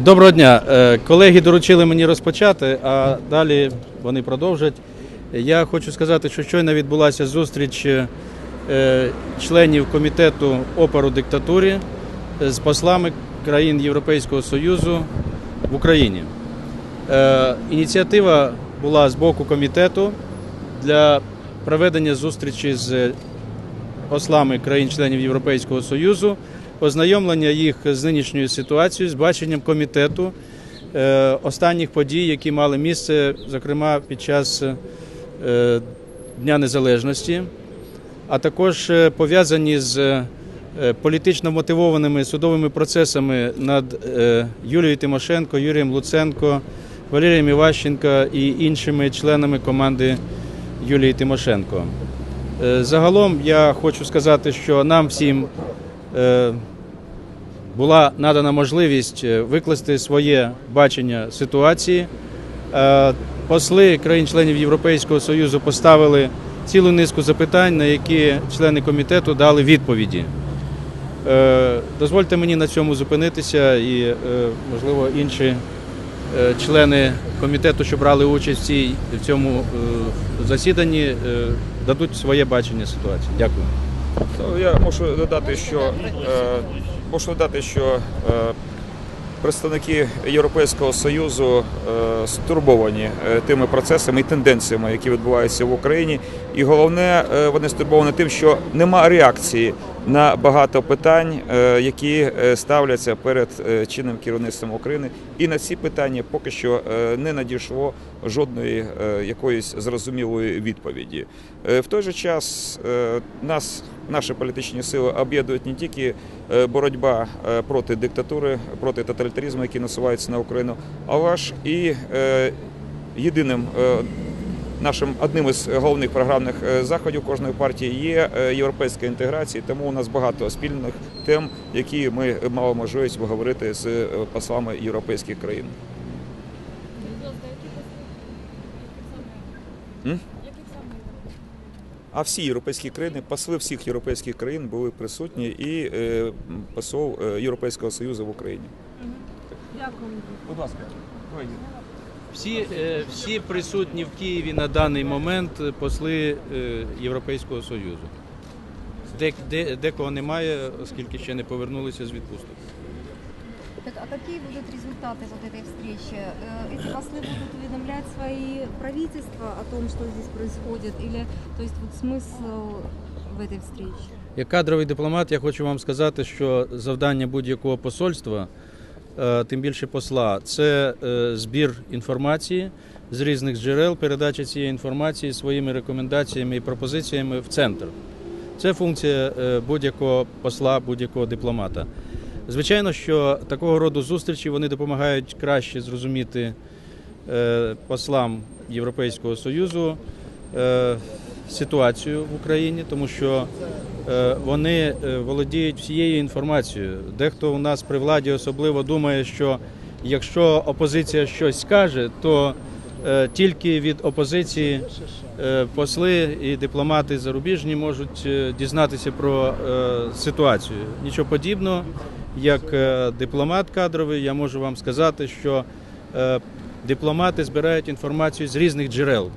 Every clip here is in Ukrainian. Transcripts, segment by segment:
Доброго дня. Е, Колеги доручили мені розпочати, а далі вони продовжать. Я хочу сказати, що щойно відбулася зустріч е, членів комітету опору диктатурі з послами країн Європейського Союзу в Україні. Е, Ініціатива була з боку комітету для проведення зустрічі з послами країн-членів Європейського Союзу, ознайомлення їх з нинішньою ситуацією, з баченням комітету е, останніх подій, які мали місце, зокрема під час е, Дня Незалежності, а також е, пов'язані з політично мотивованими судовими процесами над Юлією Тимошенко, Юрієм Луценко, Валерієм Іващенко і іншими членами команди Юлії Тимошенко. Загалом я хочу сказати, що нам всім була надана можливість е, викласти своє бачення ситуації. Е, Посли країн-членів Європейського Союзу поставили цілу низку запитань, на які члени комітету дали відповіді. Е, Дозвольте мені на цьому зупинитися і, можливо, інші члени комітету, що брали участь в цьому засіданні, дадуть своє бачення ситуації. Дякую. Я мушу додати, що мушу додати, що е, представники Європейського союзу е, стурбовані е, тими процесами і тенденціями, які відбуваються в Україні. І головне, вони стурбовані тим, що нема реакції на багато питань, е, які е, ставляться перед е, чинним керівництвом України. І на ці питання поки що не надійшло жодної якоїсь зрозумілої відповіді. В той же час нас, наші політичні сили об'єднують не тільки боротьба проти диктатури, проти тоталітаризму, який насувається на Україну, але ж і єдиним нашим одним із головних програмних е, заходів кожної партії є е, європейська інтеграція. Тому у нас багато спільних тем, які ми мали можливість поговорити з е, послами європейських країн. А всі європейські країни, посли всіх європейських країн були присутні і е, посол Європейського Союзу в Україні. Дякую. Будь ласка, Всі, е, всі присутні в Києві на даний момент е, посли е, Європейського Союзу. Де, де, декого немає, оскільки ще не повернулися з відпусток. Так, а какие будут результаты вот этой встречи? Э, Эти послы будут уведомлять свои правительства о том, что здесь происходит? Или, то есть, вот смысл в этой встрече? Як кадровий дипломат, я хочу вам сказати, що завдання будь-якого посольства, е, тим більше посла, це е, збір інформації з різних джерел, передача цієї інформації своїми рекомендаціями і пропозиціями в центр. Це функція е, будь-якого посла, будь-якого дипломата. Звичайно, що такого роду зустрічі вони допомагають краще зрозуміти е, послам Європейського Союзу е, ситуацію в Україні, тому що е, вони е, володіють всією інформацією. Дехто у нас при владі особливо думає, що якщо опозиція щось скаже, то е, тільки від опозиції посли і дипломати зарубіжні можуть дізнатися про ситуацію. Нічого подібного, як дипломат кадровий, я можу вам сказати, що дипломати збирають інформацію з різних джерел.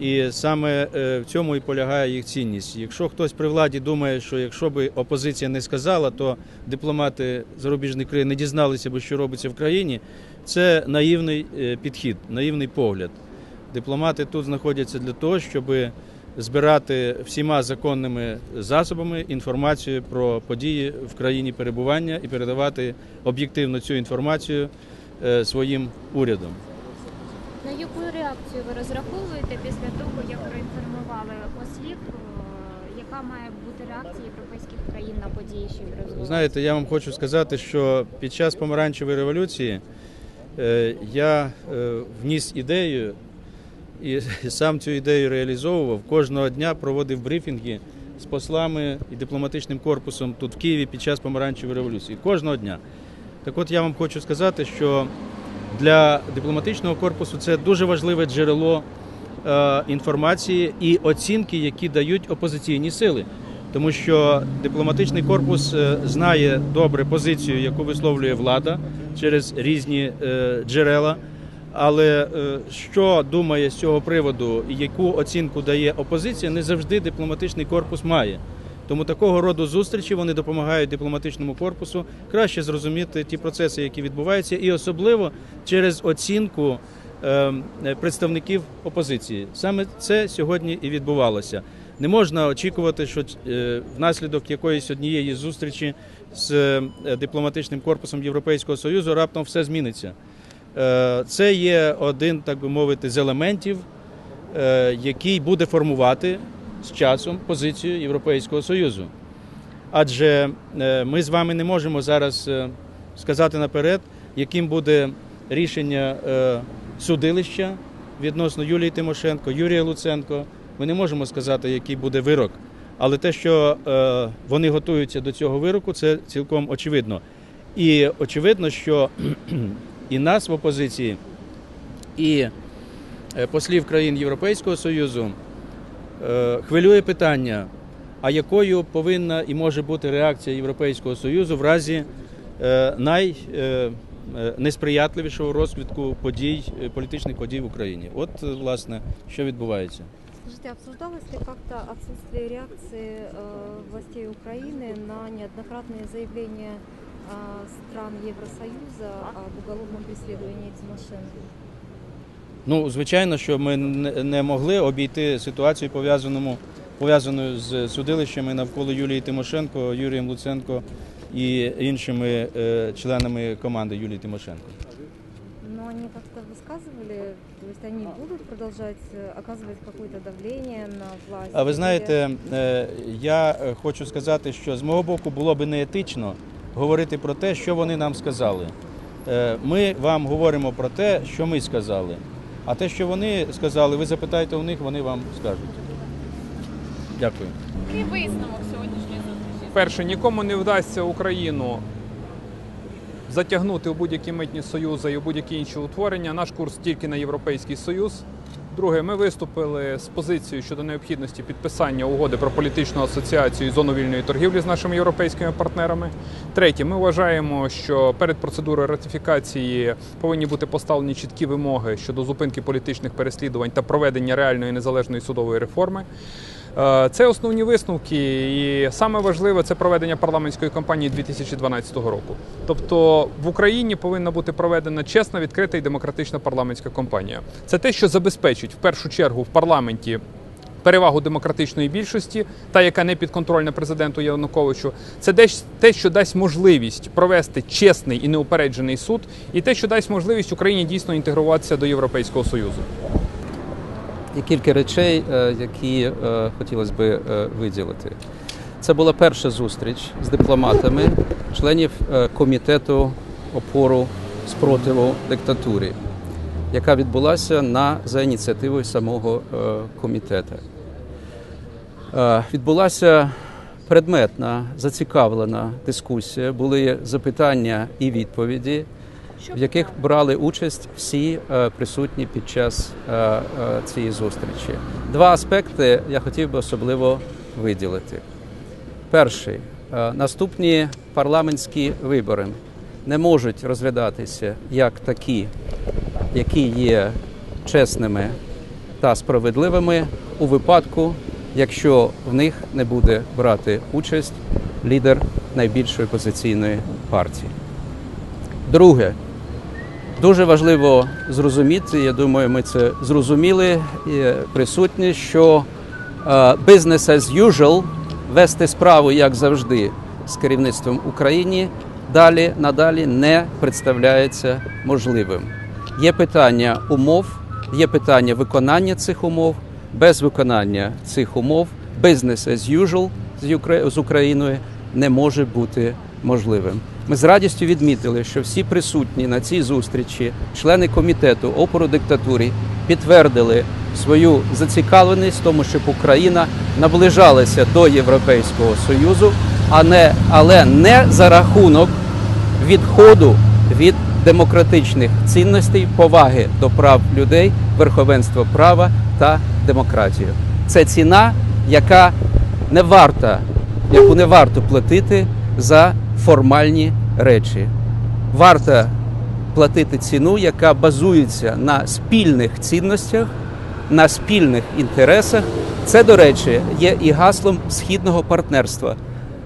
І саме е, в цьому і полягає їх цінність. Якщо хтось при владі думає, що якщо би опозиція не сказала, то дипломати зарубіжних країн не дізналися би, що робиться в країні, це наївний е, підхід, наївний погляд. Дипломати тут знаходяться для того, щоб збирати всіма законними засобами інформацію про події в країні перебування і передавати об'єктивно цю інформацію е, своїм урядом. На яку реакцію ви розраховуєте після того, як проінформували послів, е, яка має бути реакція європейських країн на події, що відбуваються? Знаєте, я вам хочу сказати, що під час помаранчевої революції е, я е, вніс ідею і сам цю ідею реалізовував. Кожного дня проводив брифінги з послами і дипломатичним корпусом тут в Києві під час помаранчевої революції. Кожного дня. Так от я вам хочу сказати, що для дипломатичного корпусу це дуже важливе джерело е, інформації і оцінки, які дають опозиційні сили. тому що дипломатичний корпус е, знає добре позицію, яку висловлює влада через різні е, джерела. Але що думає з цього приводу яку оцінку дає опозиція, не завжди дипломатичний корпус має. Тому такого роду зустрічі вони допомагають дипломатичному корпусу краще зрозуміти ті процеси, які відбуваються, і особливо через оцінку е, представників опозиції. Саме це сьогодні і відбувалося. Не можна очікувати, що е, внаслідок якоїсь однієї зустрічі з е, дипломатичним корпусом Європейського союзу раптом все зміниться. Це є один, так би мовити, з елементів, який буде формувати з часом позицію Європейського союзу. Адже е, ми з вами не можемо зараз е, сказати наперед, яким буде рішення е, судилища відносно Юлії Тимошенко, Юрія Луценко. Ми не можемо сказати, який буде вирок. Але те, що вони готуються до цього вироку, це цілком очевидно. І очевидно, що і нас в опозиції, і послів країн Європейського Союзу хвилює питання, а якою повинна і може бути реакція Європейського Союзу в разі е, найнесприятливішого розвитку подій, е, політичних подій в Україні. От, е, власне, що відбувається. Скажите, обсуждалось ли как-то отсутствие реакции э, властей Украины на неоднократные заявления э, стран Евросоюза об уголовном преследовании Тимошенко? Ну, звичайно, що ми не не могли обійти ситуацію пов'язаному пов'язану з судилищами навколо Юлії Тимошенко, Юрієм Луценко і іншими е, членами команди Юлії Тимошенко. Но они как-то высказывали, то есть они будут продолжать э, оказывать какое-то давление на власть? А ви Или- знаєте, е, я е, хочу сказати, що з мого боку було би неетично говорити про те, що вони нам сказали. Е, Ми вам говоримо про те, що ми сказали. А те, що вони сказали, ви запитаєте у них, вони вам скажуть. Дякую. Який висновок сьогоднішньої зустрічі? Перше, нікому не вдасться Україну затягнути у будь-які митні союзи і у будь-які інші утворення. Наш курс тільки на Європейський Союз. Друге, ми виступили з позицією щодо необхідності підписання угоди про політичну асоціацію і зону вільної торгівлі з нашими європейськими партнерами. Третє, ми вважаємо, що перед процедурою ратифікації повинні бути поставлені чіткі вимоги щодо зупинки політичних переслідувань та проведення реальної незалежної судової реформи. Е, Це основні висновки, і саме важливе це проведення парламентської кампанії 2012 року. Тобто в Україні повинна бути проведена чесна, відкрита і демократична парламентська кампанія. Це те, що забезпечить в першу чергу в парламенті. Перевагу демократичної більшості, та яка не підконтрольна президенту Януковичу, це те, що дасть можливість провести чесний і неупереджений суд, і те, що дасть можливість Україні дійсно інтегруватися до Європейського союзу. Є кілька речей, е, які е, хотілося б е, виділити. Це була перша зустріч з дипломатами, членів комітету опору спротиву диктатурі, яка відбулася на за ініціативою самого комітету. Відбулася предметна, зацікавлена дискусія, були запитання і відповіді, в яких брали участь всі е, присутні під час е, е, цієї зустрічі. Два аспекти я хотів би особливо виділити. Перший наступні парламентські вибори не можуть розглядатися як такі, які є чесними та справедливими у випадку, якщо в них не буде брати участь лідер найбільшої опозиційної партії. Друге, Дуже важливо зрозуміти, я думаю, ми це зрозуміли і присутні, що е, business as usual, вести справу, як завжди, з керівництвом України, далі надалі не представляється можливим. Є питання умов, є питання виконання цих умов. Без виконання цих умов business as usual з Україною не може бути можливим. Ми з радістю відмітили, що всі присутні на цій зустрічі, члени комітету опору диктатурі, підтвердили свою зацікавленість в тому, щоб Україна наближалася до Європейського Союзу, а не але не за рахунок відходу від демократичних цінностей, поваги до прав людей, верховенства права та демократію. Це ціна, яка не варта яку не варто платити за формальні речі. Варто платити ціну, яка базується на спільних цінностях, на спільних інтересах. Це, до речі, є і гаслом східного партнерства,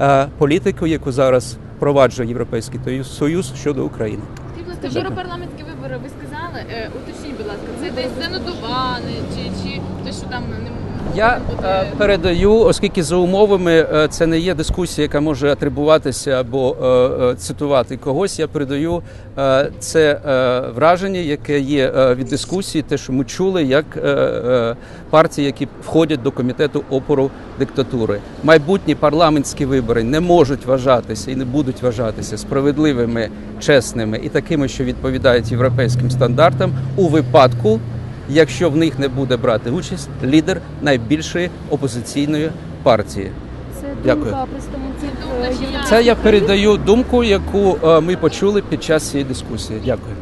е, політику, яку зараз впроваджує Європейський Союз- щодо України. Скажіть, будь ласка, європарламентські вибори ви сказали. Е, уточніть, будь ласка, це десь занотували, чи, чи те, що там не Я е, передаю, оскільки за умовами е, це не є дискусія, яка може атрибуватися або е, е, цитувати когось. Я передаю е, це е, враження, яке є е, від дискусії, те, що ми чули, як е, е, партії, які входять до комітету опору диктатури. Майбутні парламентські вибори не можуть вважатися і не будуть вважатися справедливими, чесними і такими, що відповідають європейським стандартам у випадку якщо в них не буде брати участь лідер найбільшої опозиційної партії. Це Дякую. думка представників Думка, е, Це я передаю думку, яку е, ми почули під час цієї дискусії. Дякую.